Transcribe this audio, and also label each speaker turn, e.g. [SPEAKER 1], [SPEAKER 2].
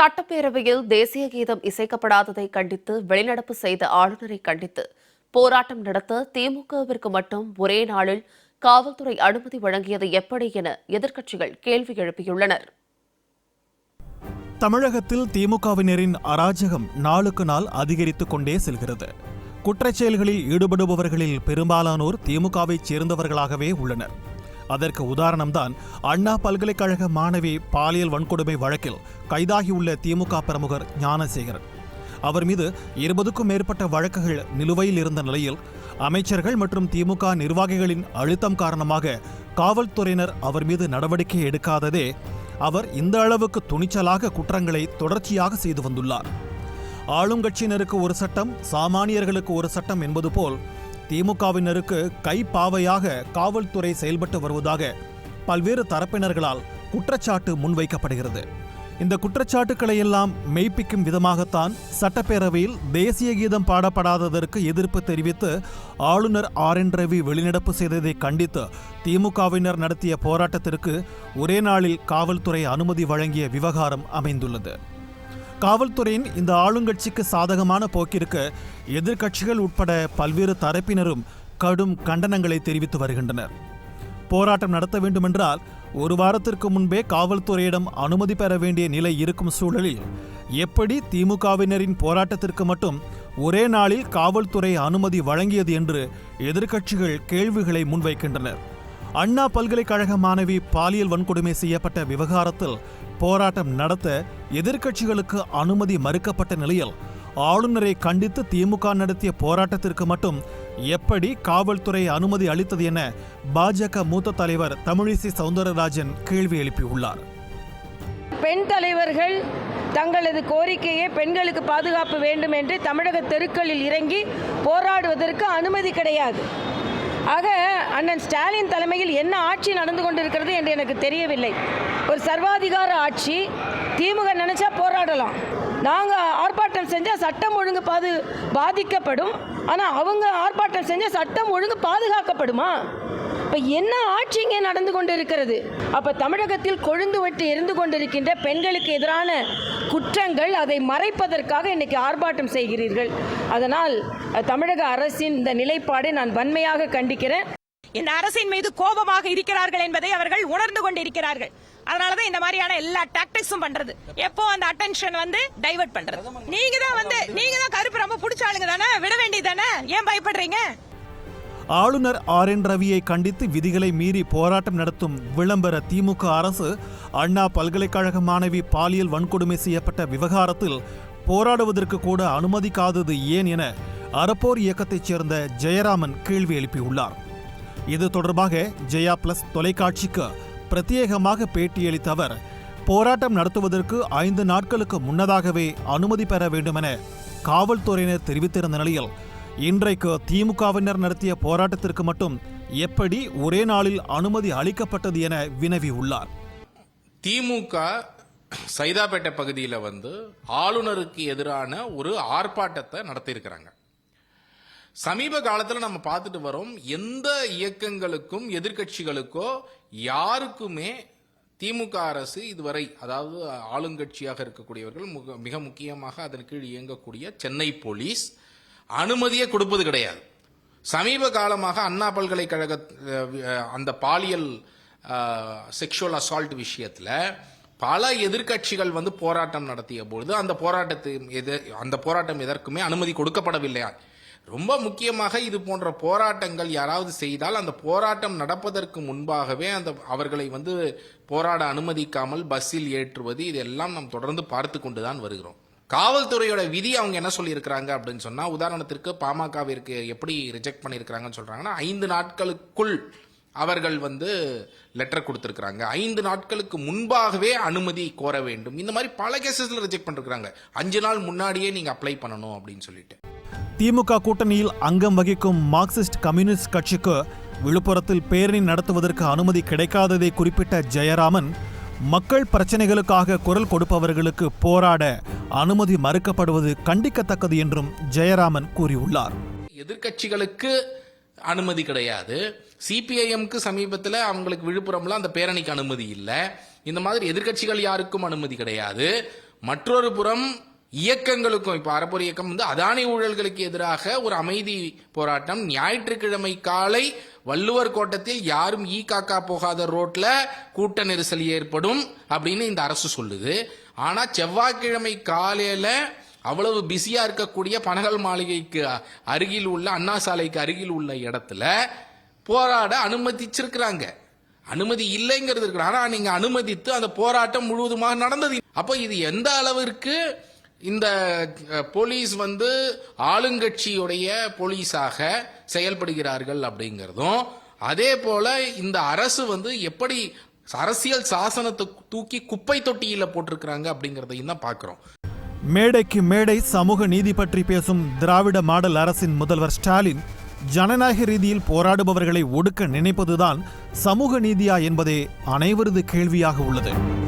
[SPEAKER 1] சட்டப்பேரவையில் தேசிய கீதம் இசைக்கப்படாததை கண்டித்து வெளிநடப்பு செய்த ஆளுநரை கண்டித்து போராட்டம் நடத்த திமுகவிற்கு மட்டும் ஒரே நாளில் காவல்துறை அனுமதி வழங்கியது எப்படி என எதிர்க்கட்சிகள் கேள்வி எழுப்பியுள்ளனர்.
[SPEAKER 2] தமிழகத்தில் திமுகவினரின் அராஜகம் நாளுக்கு நாள் அதிகரித்துக் கொண்டே செல்கிறது. குற்றச்செயல்களில் ஈடுபடுபவர்களில் பெரும்பாலானோர் திமுகவைச் சேர்ந்தவர்களாகவே உள்ளனர். அதற்கு உதாரணம்தான் அண்ணா பல்கலைக்கழக மாணவி பாலியல் வன்கொடுமை வழக்கில் கைதாகியுள்ள திமுக பிரமுகர் ஞானசேகரன். அவர் மீது இருபதுக்கும் மேற்பட்ட வழக்குகள் நிலுவையில் இருந்த நிலையில் அமைச்சர்கள் மற்றும் திமுக நிர்வாகிகளின் அழுத்தம் காரணமாக காவல்துறையினர் அவர் மீது நடவடிக்கை எடுக்காததே அவர் இந்த அளவுக்கு துணிச்சலாக குற்றங்களை தொடர்ச்சியாக செய்து வந்துள்ளார். ஆளுங்கட்சியினருக்கு ஒரு சட்டம் சாமானியர்களுக்கு ஒரு சட்டம் என்பது போல் திமுகவினருக்கு கைப்பாவையாக காவல்துறை செயல்பட்டு வருவதாக பல்வேறு தரப்பினர்களால் குற்றச்சாட்டு முன்வைக்கப்படுகிறது. இந்த குற்றச்சாட்டுக்களை எல்லாம் மெய்ப்பிக்கும் விதமாகத்தான் சட்டப்பேரவையில் தேசிய கீதம் பாடப்படாததற்கு எதிர்ப்பு தெரிவித்து ஆளுநர் ஆர் என் ரவி வெளிநடப்பு செய்ததை கண்டித்து திமுகவினர் நடத்திய போராட்டத்திற்கு ஒரே நாளில் காவல்துறை அனுமதி வழங்கிய விவகாரம் அமைந்துள்ளது. காவல்துறையின் இந்த ஆளுங்கட்சிக்கு சாதகமான போக்கிற்கு எதிர்க்கட்சிகள் உட்பட பல்வேறு தரப்பினரும் கடும் கண்டனங்களை தெரிவித்து வருகின்றனர். போராட்டம் நடத்த வேண்டுமென்றால் ஒரு வாரத்திற்கு முன்பே காவல்துறையிடம் அனுமதி பெற வேண்டிய நிலை இருக்கும் சூழலில் எப்படி திமுகவினரின் போராட்டத்திற்கு மட்டும் ஒரே நாளில் காவல்துறை அனுமதி வழங்கியது என்று எதிர்க்கட்சிகள் கேள்விகளை முன்வைக்கின்றனர். அண்ணா பல்கலைக்கழக மாணவி பாலியல் வன்கொடுமை செய்யப்பட்ட விவகாரத்தில் போராட்டம் நடத்த எதிர்க்கட்சிகளுக்கு அனுமதி மறுக்கப்பட்ட நிலையில் ஆளுநரை கண்டித்து திமுக நடத்திய போராட்டத்திற்கு மட்டும் எப்படி காவல்துறை அனுமதி அளித்தது என பாஜக மூத்த தலைவர் தமிழிசை சவுந்தரராஜன் கேள்வி எழுப்பியுள்ளார்.
[SPEAKER 3] பெண் தலைவர்கள் தங்களது கோரிக்கையை பெண்களுக்கு பாதுகாப்பு வேண்டும் என்று தமிழக தெருக்களில் இறங்கி போராடுவதற்கு அனுமதி கிடையாது. ஆக அண்ணன் ஸ்டாலின் தலைமையில் என்ன ஆட்சி நடந்து கொண்டிருக்கிறது என்று எனக்கு தெரியவில்லை. ஒரு சர்வாதிகார ஆட்சி திமுக நினைச்சா போராடலாம். நாங்கள் ஆர்ப்பாட்டம் செஞ்சால் சட்டம் ஒழுங்கு பாது பாதிக்கப்படும். ஆனால் அவங்க ஆர்ப்பாட்டம் செஞ்சால் சட்டம் ஒழுங்கு பாதுகாக்கப்படுமா? இப்போ என்ன ஆட்சி இங்கே நடந்து கொண்டிருக்கிறது? அப்போ தமிழகத்தில் கொழுந்து விட்டு இருந்து கொண்டிருக்கின்ற பெண்களுக்கு எதிரான குற்றங்கள் அதை மறைப்பதற்காக இன்னைக்கு ஆர்ப்பாட்டம் செய்கிறீர்கள். அதனால் தமிழக அரசின் இந்த நிலைப்பாடை நான் வன்மையாக கண்டிக்கிறேன்.
[SPEAKER 4] இந்த அரசின் மீது கோபமாக இருக்கிறார்கள் என்பதை அவர்கள் உணர்ந்து கொண்டிருக்கிறார்கள். அதனாலதான் இந்த மாதிரியான எல்லா டாக்டிக்ஸும் பண்றது. எப்போ அந்த அட்டென்ஷன் வந்து டைவர்ட் பண்றது? நீங்க தான் வந்து நீங்க தான் கருப்பு ரொம்ப பிடிச்ச ஆளுங்க தானே? விட வேண்டியது தானே? ஏன் பயப்படுறீங்க?
[SPEAKER 2] ஆளுநர் ஆர் என் ரவியை கண்டித்து விதிகளை மீறி போராட்டம் நடத்தும் விளம்பர திமுக அரசு அண்ணா பல்கலைக்கழக மாணவி பாலியல் வன்கொடுமை செய்யப்பட்ட விவகாரத்தில் போராடுவதற்கு கூட அனுமதிக்காதது ஏன் என அறப்போர் இயக்கத்தைச் சேர்ந்த ஜெயராமன் கேள்வி எழுப்பியுள்ளார். இது தொடர்பாக ஜெயா பிளஸ் தொலைக்காட்சிக்கு பிரத்யேகமாக பேட்டியளித்த அவர் போராட்டம் நடத்துவதற்கு ஐந்து நாட்களுக்கு முன்னதாகவே அனுமதி பெற வேண்டுமென காவல்துறையினர் தெரிவித்திருந்த நிலையில் இன்றைக்கு திமுகவினர் நடத்திய போராட்டத்திற்கு மட்டும் எப்படி ஒரே நாளில் அனுமதி அளிக்கப்பட்டது என வினவி உள்ளார்
[SPEAKER 5] திமுக சைதாப்பேட்டை பகுதியில் வந்து ஆளுநருக்கு எதிரான ஒரு ஆர்ப்பாட்டத்தை நடத்தியிருக்கிறாங்க. சமீப காலத்தில் நம்ம பார்த்துட்டு வரோம் எந்த இயக்கங்களுக்கும் எதிர்க்கட்சிகளுக்கோ யாருக்குமே திமுக அரசு இதுவரை அதாவது ஆளுங்கட்சியாக இருக்கக்கூடியவர்கள் முக- மிக முக்கியமாக அதன் கீழ் இயங்கக்கூடிய சென்னை போலீஸ் அனுமதியே கொடுப்பது கிடையாது. சமீப காலமாக அண்ணா பல்கலைக்கழக அந்த பாலியல் செக்ஷுவல் அசால்ட் விஷயத்தில் பல எதிர்க்கட்சிகள் வந்து போராட்டம் நடத்திய பொழுது அந்த போராட்டத்தை எது- அந்த போராட்டம் எதற்குமே அனுமதி கொடுக்கப்படவில்லையா? ரொம்ப முக்கியமாக இது போன்ற போராட்டங்கள் யாராவது செய்தால் அந்த போராட்டம் நடப்பதற்கு முன்பாகவே அந்த அவர்களை வந்து போராட அனுமதிக்காமல் பஸ்ஸில் ஏற்றுவது இதெல்லாம் நாம் தொடர்ந்து பார்த்து கொண்டுதான் வருகிறோம். காவல்துறையோட விதி அவங்க என்ன சொல்லியிருக்கிறாங்க அப்படின்னு சொன்னால் உதாரணத்திற்கு பாமகவிற்கு எப்படி ரிஜெக்ட் பண்ணியிருக்கிறாங்கன்னு சொல்கிறாங்கன்னா ஐந்து நாட்களுக்குள் அவர்கள் வந்து லெட்டர் கொடுத்துருக்குறாங்க. ஐந்து நாட்களுக்கு முன்பாகவே அனுமதி கோர வேண்டும். இந்த மாதிரி பல கேசஸில் ரிஜெக்ட் பண்ணிருக்காங்க அஞ்சு நாள் முன்னாடியே நீங்கள் அப்ளை பண்ணணும் அப்படின்னு சொல்லிட்டு.
[SPEAKER 2] திமுக கூட்டணியில் அங்கம் வகிக்கும் மார்க்சிஸ்ட் கம்யூனிஸ்ட் கட்சிக்கு விழுப்புரத்தில் பேரணி நடத்துவதற்கு அனுமதி கிடைக்காததை குறிப்பிட்ட ஜெயராமன் மக்கள் பிரச்சனைகளுக்காக குரல் கொடுப்பவர்களுக்கு போராட அனுமதி மறுக்கப்படுவது கண்டிக்கத்தக்கது என்றும் ஜெயராமன் கூறியுள்ளார்.
[SPEAKER 5] எதிர்க்கட்சிகளுக்கு அனுமதி கிடையாது. சிபிஐஎம்க்கு சமீபத்தில் அவங்களுக்கு விழுப்புரம்ல அந்த பேரணிக்கு அனுமதி இல்லை. இந்த மாதிரி எதிர்க்கட்சிகள் யாருக்கும் அனுமதி கிடையாது. மற்றொரு புறம் இயக்கங்களுக்கும் இப்போ அறப்பொரு இயக்கம் வந்து அதானி ஊழல்களுக்கு எதிராக ஒரு அமைதி போராட்டம். ஞாயிற்றுக்கிழமை காலை வள்ளுவர் கோட்டத்தில் யாரும் ஈ காக்கா போகாத ரோட்ல கூட்ட நெரிசல் ஏற்படும் அப்படின்னு இந்த அரசு சொல்லுது. ஆனா செவ்வாய்க்கிழமை காலையில அவ்வளவு பிஸியா இருக்கக்கூடிய பனகல் மாளிகைக்கு அருகில் உள்ள அண்ணா சாலைக்கு அருகில் உள்ள இடத்துல போராட அனுமதிச்சிருக்கிறாங்க. அனுமதி இல்லைங்கிறது இருக்கு. ஆனா நீங்க அனுமதித்து அந்த போராட்டம் முழுவதுமாக நடந்தது. அப்போ இது எந்த அளவிற்கு இந்த போலீஸ் வந்து ஆளுங்கட்சியுடைய போலீஸாக செயல்படுகிறார்கள் அப்படிங்கிறதும் அதே போல இந்த அரசு வந்து எப்படி அரசியல் சாசனத்தை தூக்கி குப்பை தொட்டியில போட்டிருக்கிறாங்க அப்படிங்கிறதையும் தான் பார்க்குறோம்.
[SPEAKER 2] மேடைக்கு மேடை சமூக நீதி பற்றி பேசும் திராவிட மாடல் அரசின் முதல்வர் ஸ்டாலின் ஜனநாயக ரீதியில் போராடுபவர்களை ஒடுக்க நினைப்பதுதான் சமூக நீதியா என்பதே அனைவரது கேள்வியாக உள்ளது.